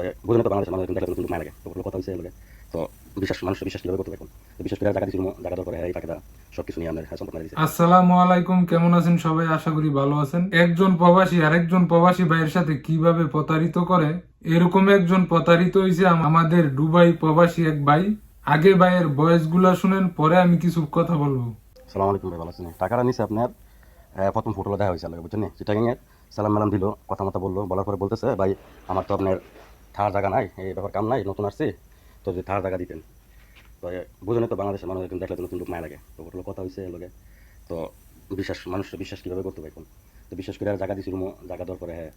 মানুষ লাগে তো কথা হয়েছে তো বিশ্বাস বিশ্বাস করতে বিশ্বাস করে জায়গা দিয়েছিল জায়গা দরকার এই টাকা সব কিছু নিয়ে হ্যাঁ সম্পর্ক আসসালামু আলাইকুম কেমন আছেন সবাই আশা করি ভালো আছেন একজন প্রবাসী আরেকজন প্রবাসী ভাইয়ের সাথে কীভাবে প্রতারিত করে এরকম একজন প্রতারিত হয়েছে আমাদের দুবাই প্রবাসী এক ভাই আগে ভাইয়ের বয়সগুলা শুনেন পরে আমি কিছু কথা বলব সালাম আলাইকুম ভাই ভালো আছেন টাকাটা নিছে আপনার প্রথম ফটোটা দেখা হয়েছে বুঝছেন চিটাগাঙের সালাম মালাম দিল কথা মতো বলল বলার পরে বলতেছে ভাই আমার তো আপনার থার জায়গা নাই এই ব্যাপার কাম নাই নতুন আসছে তো যদি থার জায়গা দিতেন। তো এ, বুঝলেন তো বাংলাদেশের মানুষ কিন্তু দেখলে নতুন লোক মায়া লাগে তো ওগুলো কথা হয়েছে লোকে তো বিশ্বাস মানুষের বিশ্বাস কীভাবে করতে পারবেন তো বিশ্বাস করে আর জায়গা দিয়েছিল জায়গা দেওয়ার পরে হ্যাঁ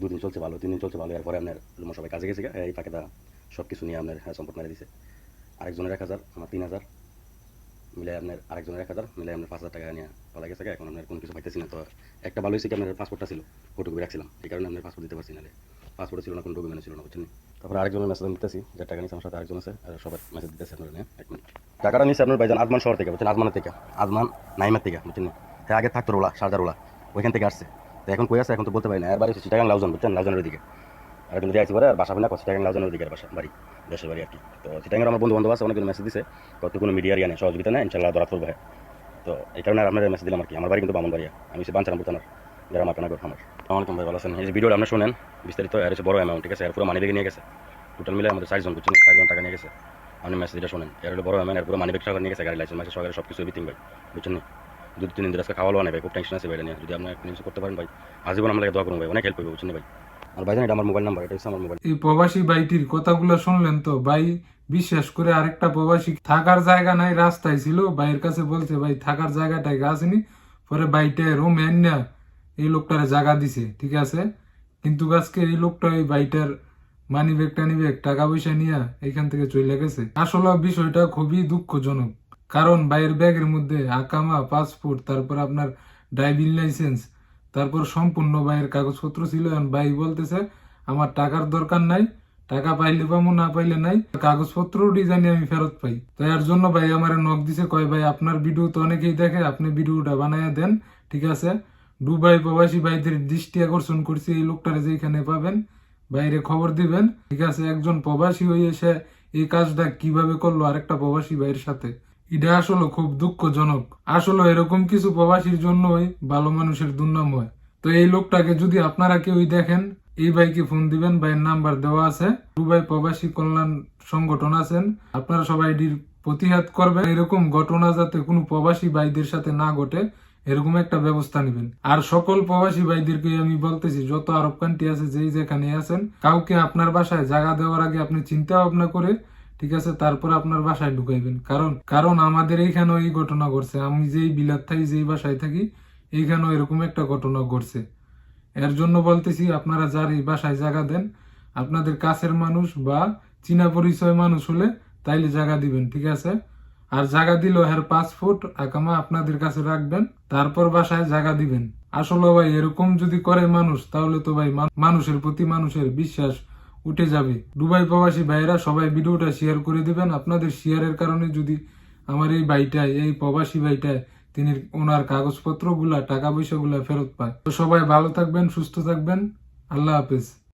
দুদিন চলছে ভালো তিন দিন চলছে ভালো এরপরে আপনার লুমো সবাই কাজে গেছে এই টাকা সব কিছু নিয়ে আপনার হ্যাঁ সম্পদ মেরে দিছে। আরেকজনের এক হাজার আমার তিন হাজার মিলে আপনার আরেকজনের এক হাজার মিলে আপনার পাঁচ হাজার টাকা নিয়ে পালা গেছে এখন আপনার কোনো কিছু পাইতেছি না। তো একটা ভালো হয়েছে কি আপনার পাসপোর্টটা ছিল? ফটো কপি রাখছিলাম এই কারণে আপনার পাসপোর্ট দিতে পারছি না পাসপোর্ট ছিল না, কোনো ডকুমেন্ট ছিল না, বুঝছেন? তারপরে আরেকজনের মেসেজ দিতেছি, যে টাকা নিচ্ছে আমার সাথে আরেকজন আছে সবার মেসেজ দিতেছে আপনার হ্যাঁ এক মিনিট টাকাটা নিচ্ছে আপনার ভাইজান আজমান শহর থেকে, বুঝছেন? আজমানের থেকে, আজমান নাইমার থেকে, বুঝছেন? হ্যাঁ আগে থাকতো রোলা সারদার রোলা ওইখান থেকে আসছে। তো এখন কই আছে? এখন তো বলতে পারি না। আর বাড়ি চিটাগাং লাউজন, বুঝছেন? লাউজনের দিকে। আর একজন আসছি পরে, আর বাসা না চিটাগাং লাউজনের দিকে বাসা, বাড়ি, দেশের বাড়ি আর কি। তো চিটাগাংয়ের আমার বন্ধু বান্ধব আছে অনেকগুলো মেসেজ দিছে কত কোনো মিডিয়ার ইয়া নেই, সহযোগিতা নেই ইনশাল্লাহ ধরা হ্যাঁ তো এই কারণে আপনার মেসেজ দিলাম আর কি, আমার বাড়ি কিন্তু বামন বাড়িয়া আমি সে বাঞ্চানা বুঝতাম আকানা করে আমার আসসালামাইকুম ভাই, ভালো আছেন? এই ভিডিওটা আপনার শোনেন, বিস্তারিত, আর হচ্ছে বড় অ্যামাউন্ট ঠিক আছে? আর পুরো মানি ব্যাগে নিয়ে গেছে। টোটাল মিলে আমাদের চারজন, বুঝছেন? চারজন টাকা নিয়ে গেছে। আপনি মেসেজটা শোনেন। এর হলো বড় অ্যামাউন্ট আর পুরো মানি ব্যাগ টাকা নিয়ে গেছে, গাড়ি লাইসেন্স মাসে সরকারের সব কিছু এভিথিং ভাই, বুঝছেন? দু তিন দিন আজকে খাওয়া ভাই, খুব টেনশন আছে ভাই নিয়ে। যদি আপনি কিছু করতে পারেন ভাই, আজীবন আমাকে দোয়া করুন ভাই, অনেক হেল্প করবে, বুঝছেন ভাই? আর ভাই এটা আমার মোবাইল নাম্বার এটা আমার মোবাইল এই প্রবাসী ভাইটির কথাগুলো শুনলেন তো, ভাই বিশ্বাস করে আরেকটা প্রবাসী থাকার জায়গা নাই, রাস্তায় ছিল, ভাইয়ের কাছে বলছে, ভাই, থাকার জায়গাটায় আসেনি। পরে বাইটায় রুমে না এই লোকটারে জায়গা দিছে, ঠিক আছে? কিন্তু আজকে এই লোকটা এই বাইটার মানি ব্যাগ টানি ব্যাগ টাকা পয়সা নিয়ে এখান থেকে চলে গেছে। আসলে বিষয়টা খুবই দুঃখজনক, কারণ বাইরের ব্যাগের মধ্যে আকামা, পাসপোর্ট, তারপর আপনার ড্রাইভিং লাইসেন্স, তারপর সম্পূর্ণ বাইয়ের কাগজপত্র ছিল। ভাই বলতেছে, আমার টাকার দরকার নাই, টাকা পাইলে পাবো না পাইলে নাই, কাগজপত্র ডিজাইনে আমি ফেরত পাই। তো এর জন্য ভাই আমার নখ দিছে, কয়, ভাই, আপনার ভিডিও তো অনেকেই দেখে, আপনি ভিডিওটা বানাইয়া দেন, ঠিক আছে? দুবাই প্রবাসী ভাইদের দৃষ্টি আকর্ষণ করছি এই লোকটারে যেখানে পাবেন। বাইরে খবর দিবেন। ঠিক আছে, একজন প্রবাসী হয়ে সে এই কাজটা কীভাবে করল আরেকটা প্রবাসী ভাইয়ের সাথে? এটা আসলে খুব দুঃখজনক। আসলে এরকম কিছু প্রবাসীর জন্যই ভালো মানুষের দুর্নাম হয়। তো এই লোকটাকে যদি আপনারা কেউই দেখেন, এই ভাইকে ফোন দিবেন, ভাইয়ের নাম্বার দেওয়া আছে। দুবাই প্রবাসী কল্যাণ সংগঠন আছেন। আপনারা সবাই এটির প্রতিহাত করবেন। এরকম ঘটনা যাতে কোনো প্রবাসী ভাইদের সাথে না ঘটে এরকম একটা ব্যবস্থা নেবেন। আর সকল প্রবাসী ভাইদেরকে আমি বলতেছি, যত আরব কান্ট্রি আছে, যেই যেখানে আছেন, কাউকে আপনার বাসায় জায়গা দেওয়ার আগে আপনি চিন্তা ভাবনা করে, ঠিক আছে, তারপর আপনার বাসায় ঢুকাইবেন। কারণ কারণ আমাদের এইখানেও এই ঘটনা ঘটছে। আমি যেই বিলাত থাকি, যেই বাসায় থাকি, এইখানেও এরকম একটা ঘটনা ঘটছে। এর জন্য বলতেছি, আপনারা যার এই বাসায় জায়গা দেন, আপনাদের কাছের মানুষ বা চীনা পরিচয় মানুষ হলে তাইলে জায়গা দিবেন, ঠিক আছে? আর জায়গা দিলেও এর ফুট আকামা আপনাদের কাছে রাখবেন, তারপর বাসায় জায়গা দিবেন। আসলে ভাই, এরকম যদি করে মানুষ, তাহলে তো ভাই মানুষের প্রতি মানুষের বিশ্বাস উঠে যাবে। দুবাই প্রবাসী ভাইয়েরা সবাই ভিডিওটা শেয়ার করে দিবেন। আপনাদের শেয়ারের কারণে যদি আমার এই ভাইটায়, এই প্রবাসী ভাইটায় তিনি ওনার কাগজপত্রগুলা, টাকা পয়সাগুলা ফেরত পায়। তো সবাই ভালো থাকবেন, সুস্থ থাকবেন। আল্লাহ হাফেজ।